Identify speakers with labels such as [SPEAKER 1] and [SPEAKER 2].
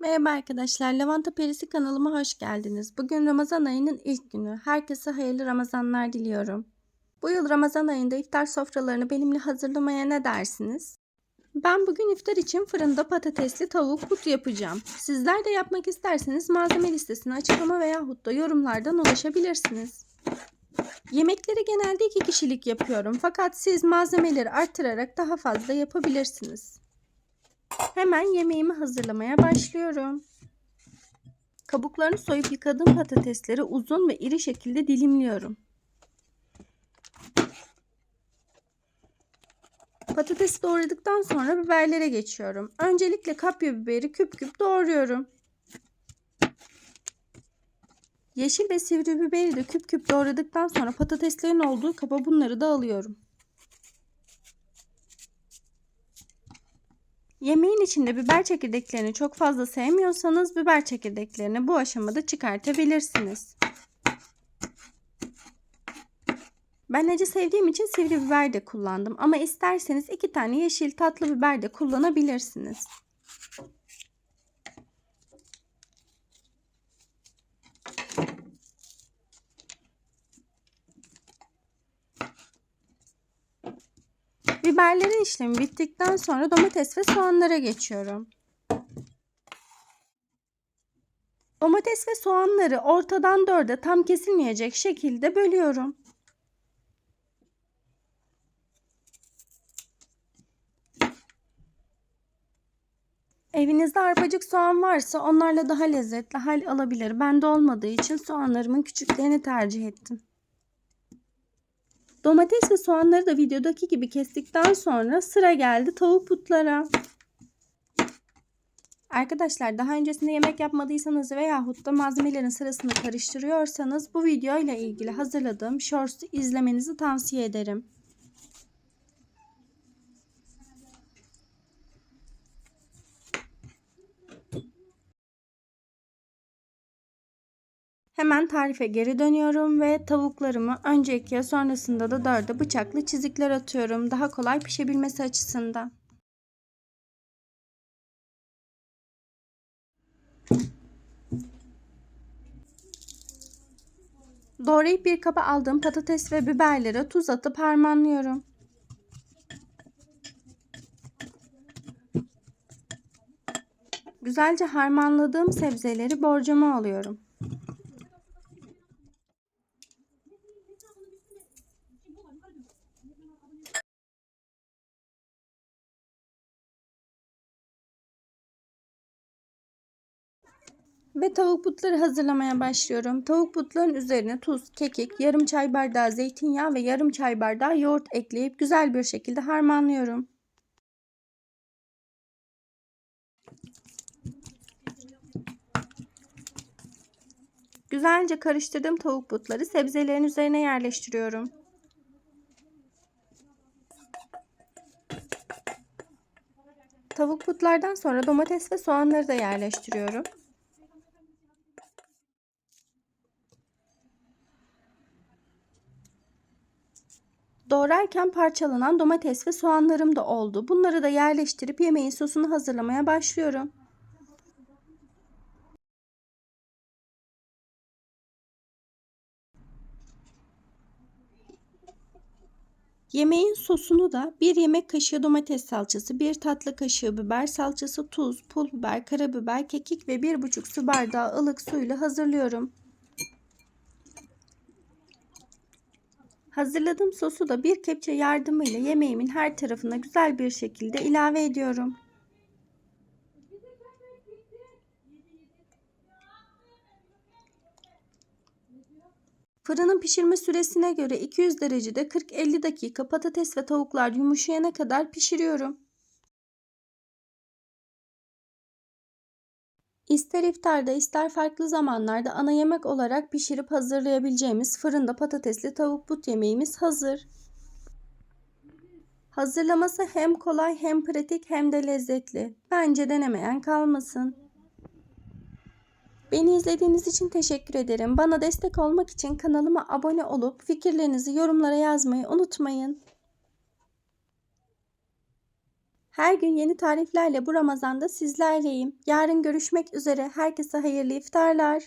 [SPEAKER 1] Merhaba arkadaşlar, Lavanta Perisi kanalıma hoş geldiniz. Bugün Ramazan ayının ilk günü. Herkese hayırlı Ramazanlar diliyorum. Bu yıl Ramazan ayında iftar sofralarını benimle hazırlamaya ne dersiniz? Ben bugün iftar için fırında patatesli tavuk but yapacağım. Sizler de yapmak isterseniz malzeme listesine açıklama veyahut da yorumlardan ulaşabilirsiniz. Yemekleri genelde iki kişilik yapıyorum fakat siz malzemeleri arttırarak daha fazla yapabilirsiniz. Hemen yemeğimi hazırlamaya başlıyorum. Kabuklarını soyup yıkadığım patatesleri uzun ve iri şekilde dilimliyorum. Patatesi doğradıktan sonra biberlere geçiyorum. Öncelikle kapya biberi küp küp doğruyorum. Yeşil ve sivri biberi de küp küp doğradıktan sonra patateslerin olduğu kaba bunları da alıyorum. Yemeğin içinde biber çekirdeklerini çok fazla sevmiyorsanız biber çekirdeklerini bu aşamada çıkartabilirsiniz. Ben acı sevdiğim için sivri biber de kullandım ama isterseniz iki tane yeşil tatlı biber de kullanabilirsiniz. Biberlerin işlemi bittikten sonra domates ve soğanlara geçiyorum. Domates ve soğanları ortadan dörde tam kesilmeyecek şekilde bölüyorum. Evinizde arpacık soğan varsa onlarla daha lezzetli hal alabilir. Bende olmadığı için soğanlarımın küçüklerini tercih ettim. Domates ve soğanları da videodaki gibi kestikten sonra sıra geldi tavuk putlara. Arkadaşlar daha öncesinde yemek yapmadıysanız veyahut da malzemelerin sırasını karıştırıyorsanız bu video ile ilgili hazırladığım shorts'u izlemenizi tavsiye ederim. Hemen tarife geri dönüyorum ve tavuklarımı önce ikiye sonrasında da dörde bıçaklı çizikler atıyorum. Daha kolay pişebilmesi açısından. Doğrayıp bir kaba aldığım patates ve biberlere tuz atıp harmanlıyorum. Güzelce harmanladığım sebzeleri borcama alıyorum. Ve tavuk butları hazırlamaya başlıyorum. Tavuk butların üzerine tuz, kekik, yarım çay bardağı zeytinyağı ve yarım çay bardağı yoğurt ekleyip güzel bir şekilde harmanlıyorum. Güzelce karıştırdığım tavuk butları sebzelerin üzerine yerleştiriyorum. Tavuk butlardan sonra domates ve soğanları da yerleştiriyorum. Doğrarken parçalanan domates ve soğanlarım da oldu. Bunları da yerleştirip yemeğin sosunu hazırlamaya başlıyorum. Yemeğin sosunu da bir yemek kaşığı domates salçası, bir tatlı kaşığı biber salçası, tuz, pul biber, karabiber, kekik ve bir buçuk su bardağı ılık suyla hazırlıyorum. Hazırladığım sosu da bir kepçe yardımıyla yemeğimin her tarafına güzel bir şekilde ilave ediyorum. Fırının pişirme süresine göre 200 derecede 40-50 dakika patates ve tavuklar yumuşayana kadar pişiriyorum. İster iftarda ister farklı zamanlarda ana yemek olarak pişirip hazırlayabileceğimiz fırında patatesli tavuk but yemeğimiz hazır. Hazırlaması hem kolay hem pratik hem de lezzetli. Bence denemeyen kalmasın. Beni izlediğiniz için teşekkür ederim. Bana destek olmak için kanalıma abone olup fikirlerinizi yorumlara yazmayı unutmayın. Her gün yeni tariflerle bu Ramazan'da sizlerleyim. Yarın görüşmek üzere. Herkese hayırlı iftarlar.